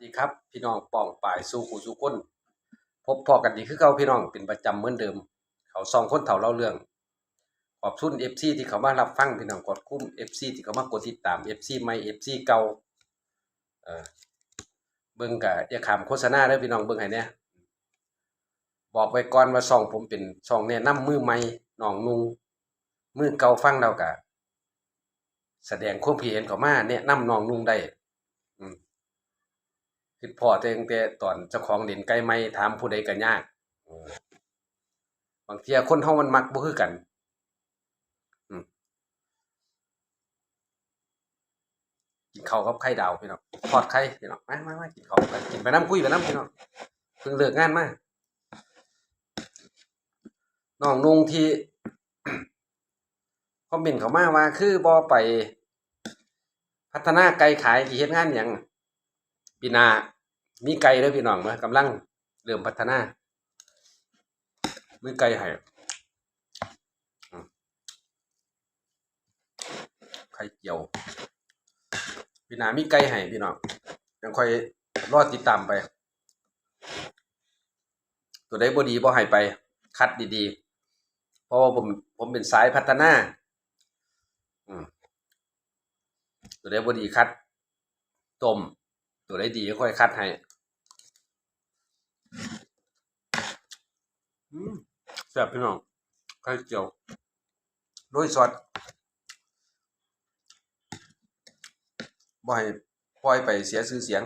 ดีครับ พี่น้องป้องป่ายสู้กูสู้คนพบพอกันดีคือเก่าพี่น้องเป็นประจำเหมือนเดิม เขาซองคนเถ่าเล่าเรื่อง ขอบคุณ FC ที่เขามารับฟังพี่น้องกดคุ้ม FC ที่เขามากดติดตาม FC ใหม่ FC เก่าเออเบิ่งกะอย่าขามโฆษณาเด้อพี่น้องเบิ่งให้แหน่ยบอกไว้ก่อนว่าช่องผมเป็นช่องแนะนำมือใหม่น้องนุงมือเก่าฟังแล้วกะแสดงความคิดเห็นเขามาแนะนำน้องนุงได้ คือพ่อแต่ตั้งแต่ตอนเจ้าของเล่นไก่ไม้ถามผู้ใดก็ยากบางทีคนเฮามันมักบ่คือกันกินข้าวกับไข่ดาวพี่น้องทอดไข่พี่น้องมามามากินข้าวกินไปน้ำคุยไปน้ำพี่น้องเพิ่งเลิกงานมาน้องนุ่งที่คอมเมนต์เขามาว่าคือบ่ไป พัฒนาไก่ขายที่เฮ็ดงานหยังปีนา มีไก่เด้อพี่น้องมากำลังเริ่มพัฒนามือไก่ห้อืมไข่เจียวปีหนามีไก่ให้พี่น้องยังค่อยรอดติดตามไป ตัวใดบ่ดีบ่ให้ไป คัดดีๆ เพราะว่าผมผมเป็นสายพัฒนาอืมตัวใดบ่ดีคัดต้มตัวได้ดีก็ค่อยคัดให้อืมแซ่บพี่น้องไข่เจียวโรยซอสบ่ให้ปล่อยไปเสียชื่อเสียง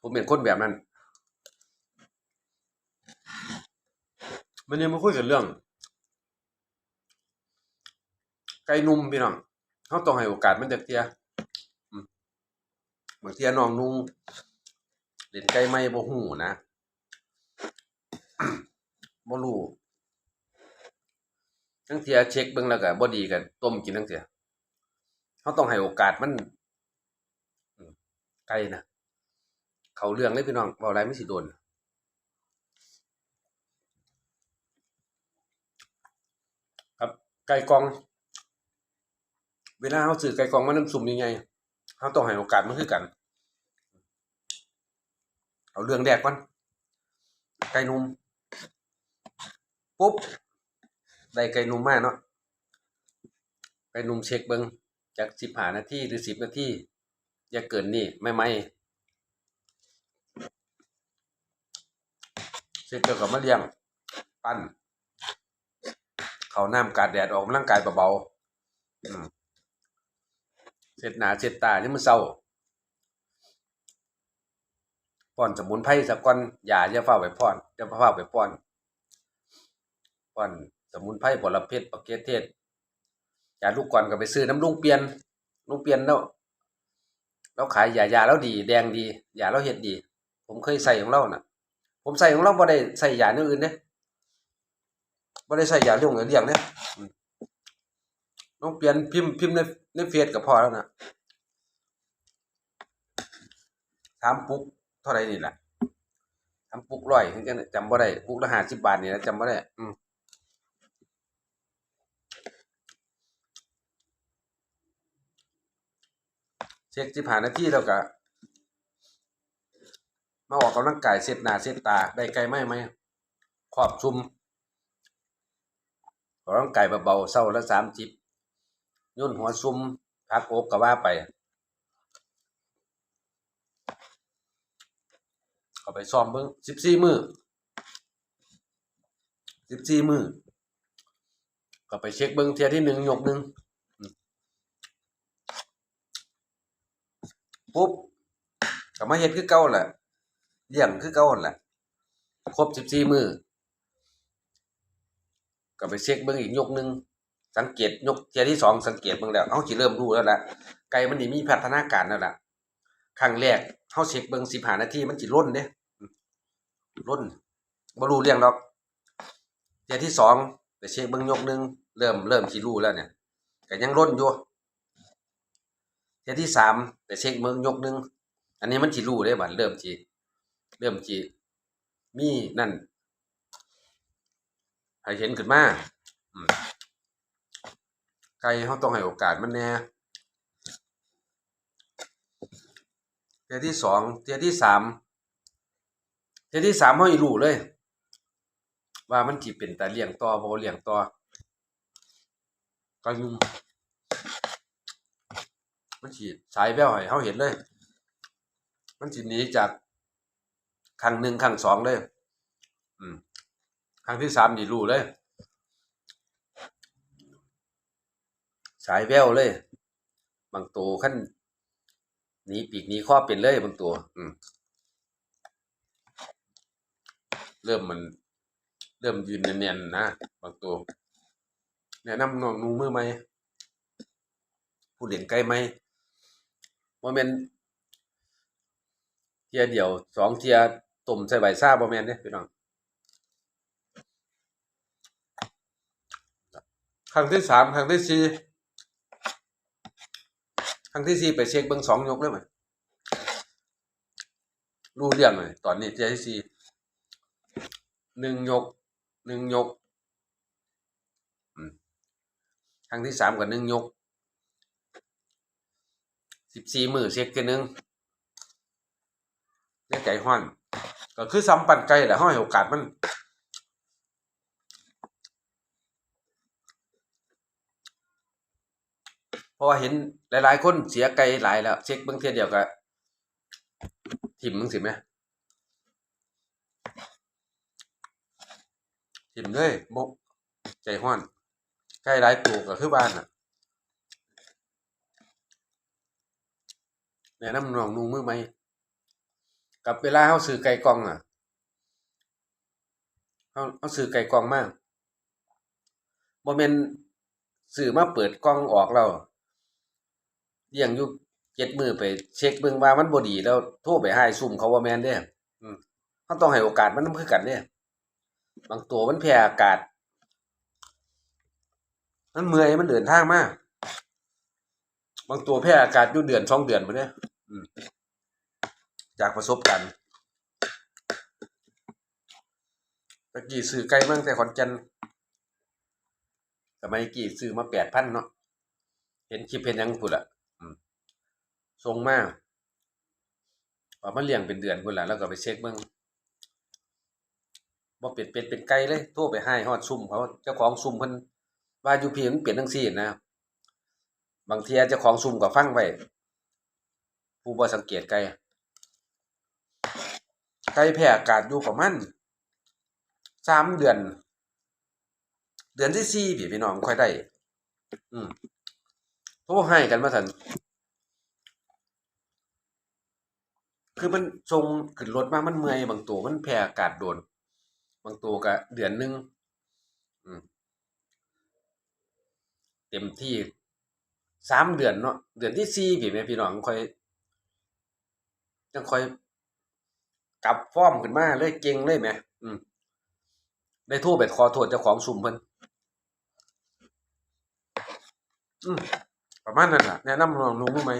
ผมเป็นคนแบบนั้นมันยังมาคุยกันเรื่อง ไก่นุ่มพี่น้องเขาต้องให้โอกาสมันจักเทียบางเทียน้องนุ่งเล่นไก่ไม่บ่ฮู้นะ บ่รู้ทั้งเทียเช็คเบิ่งแล้วก็บ่ดีก็ต้มกินทั้งเทียเขาต้องให้โอกาสมันไก่นะเขาเรื่องเลยพี่น้องเว้าหลายไม่สิโดนครับไก่กอง เวลาเขาซื้อไก่กองมาน้ำซุปยังไงเขาต้องให้โอกาสมันคือกัน เอาเรื่องแรกก่อนไก่นุ่ม ปุ๊บได้ไก่นุ่มมากเนาะไก่นุ่มเช็คเบิงจากสิบหานาทีหรือสิบนาทีอย่าเกินนี่ไม่ไม่เสร็จแล้วก็มาเลี้ยง ปั้น เขาน้ำกาดแดดออกกำลังกายเบาๆเสร็จหนาเสร็จตานี่มันเศร้าป้อนสมุนไพรสักก้อนอย่าอย่าเฝ้าไปป้อนอย่าเฝ้าไปป้อน ป้อนสมุนไพรบรเพชรประเกศเทศยาลูกก่อนก็ไปซื้อน้ำลุงเปลี่ยนลุงเปลี่ยนแล้วเราขายยายาแล้วดี แดงดียาเราเฮ็ดดี ผมเคยใส่ของเราน่ะ ผมใส่ของเราบ่ได้ใส่ยาอย่างอื่นเด้บ่ได้ใส่ยาเรื่องเลี้ยงเด้อืมต้องเปลี่ยนพิมพ์พิมพ์ในในเฟซก็พอแล้วนะถามปุ๊กเท่าไหร่นี่แหละถามปุ๊กร้อยจะจำบ่ได้ปุ๊กละห้าสิบบาทนี่นะจำบ่ได้ อืม เช็คสิบห้านาทีแล้วก็มาออกกำลังกายเซตหน้าเซตตาได้ไกลไหมไหมขอบชุมออกกำลังกายเบาๆเศร้าละสามจิบย่นหัวซุมพักอกก็ว่าไปก็ไปซ้อมเบิ่งสิบสี่มือสิบสี่มือก็ไปเช็คเบิ่งเทียที่หนึ่งยกหนึ่งอืม ปุ๊บก็มาเฮ็ดคือเก่าแหละเลี้ยงคือเก่าหั่นแหละครบสิบสี่มือก็ไปเช็คเบิ่งอีกยกหนึ่งสังเกตยกเทียที่สองสังเกตเบิ่งแล้วเขาสิเริ่มรู้แล้วล่ะไก่มันนี่มีพัฒนาการแล้วล่ะครั้งแรกเขาเช็คเบิ่ง15นาทีมันสิล้นเด้ล้นบ่รู้เรื่องดอกเทียที่สองไปเช็คเบิ่งยกหนึงเริ่มเริ่มสิรู้แล้วเนี่ยก็ยังล้นอยู่ เทียที่สามไปเช็คเบิ่งยกหนึง อันนี้มันสิรู้เด้บัดเริ่มสิเริ่มสิมีนั่นให้เห็นขึ้นมาไก่เขาต้องให้โอกาสมันแน่เทียที่สองเทียที่สามเทียที่สามเขาอีรู้เลย ว่ามันจีเป็นแต่เลี้ยงต่อบ่เลี้ยงต่อก็ยุ่ง มันฉีดสายแววให้เขาเห็นเลย มันจีหนีจากครั้งหนึ่งครั้งสองเลยอืมครั้งที่สามนี่รู้เลย สายแววเลย บางตัวขั้นหนีปีกหนีข้อเป็นเลยบางตัว อืมเริ่มมัน เริ่มยืนเนียนๆนะบางตัวแนะนำนองนูมือไหมผู้เล่นไกล้ไหม ว่แมนเทียเดียวสองเทียตุ่มใส่ใบซ่าบ่แมนเนี่ยพี่น้องครั้งที่สามครั้งที่สี่ครั้งที่สี่ไปเช็คเบิ้งสองยกเลยไหมรู้เรื่องเลยตอนนี้เทียที่สี่หนึ่งยกหนึ่งยกครั้งที่สามกับหนึ่งยก สิบสี่มือเช็คกันหนึ่งเรียกใจห้อน ก็คือซ้ำปั่นไกลแหละห้อยโอกาสมัน เพราะว่าเห็นหลาย ๆ คนเสียไกลหลายแล้ว เช็คเบื้องเทียเดียวกับทิมมึงสิไหมทิมเลยบกใจห้อนใกล้หลายตัวก็คือบ้านอะ นะน้ำนองนุ่งมือไหมกับเวลาเขาซื้อไก่กองอะเขาเขาซื้อไก่กองมากบ่แมนซื้อมาเปิดกล่องออกแล้วเลี้ยงอยู่เจ็ดมือไปเช็คเบิ่งว่ามันบดีแล้วโทรไปให้ซุ่มเขาว่าแมนเด้อืมเขาต้องให้โอกาสมันนำคือกันเด้บางตัวมันแพ้อากาศ มันเมื่อยมันเดินทางมาก บางตัวแพ้อากาศอยู่เดือนสองเดือนพุ่นเด้อืม จากประสบการณ์ตะกี้ซื้อไก่เมืองแต่ขอนแก่นสมัยกี้ซื้อมาแปดพันเนาะเห็นคลิปเห็นยังพุ่นละทรงมากว่ามันเลี้ยงเป็นเดือนพุ่นละแล้วก็ไปเช็คเบิ่งบ่เปลี่ยนเป็นเป็นไก่เลยโทรไปให้ฮอดซุ่มเขาเจ้าของซุ่มเพิ่นว่าอยู่พี่มันเปลี่ยนจังซี่นะบางทีเจ้าของซุ่มก็ฟังไว้ ผู้บ่สังเกตไก่ไก่แพ้อากาศอยู่ประมาณสามเดือน เดือนที่สี่พี่พี่น้องค่อยได้ อืมโทรให้กันมาสันคือมันทรงขึ้นรถมามันเมื่อยบางตัวมันแพ้อากาศโดน บางตัวก็เดือนหนึงเต็มที่สามเดือนเนาะเดือนที่สี่พี่แม่พี่น้องค่อย จังค่อยกลับฟอร์มขึ้นมาเลยเก่งเลยแหมอืมได้โทรไปขอโทษเจ้าของซุ่มเพิ่นอืมประมาณนั้นล่ะแนะนำน้องลุงรู้ไหม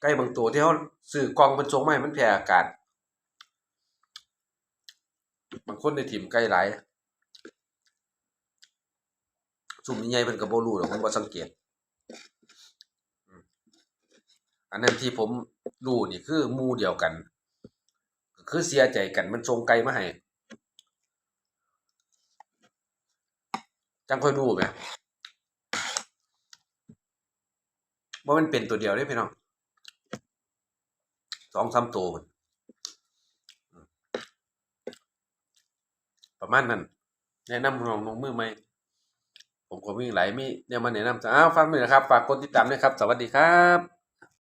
ไก่บางตัวที่เขาซื้อกองเพิ่นส่งมาให้มันแพ้อากาศบางคนได้ถิ่มไก่หลายซุ่มใหญ่เพิ่นก็บ่รู้หรอกผมบ่สังเกต อันนั้นที่ผมรู้นี่คือมูเดียวกัน คือเสียใจกันมันส่งไก่มาให้จังค่อยรู้แหมว่ามันเป็นตัวเดียวเด้พี่น้องสองสามตัวพุ่นประมาณนั้นแนะนำน้องลงมือไหมผมก็มีหลายมีเนี่ยมาแนะนำอ้าวฟังด้วยนะครับ ฝากกดติดตามด้วยครับ สวัสดีครับ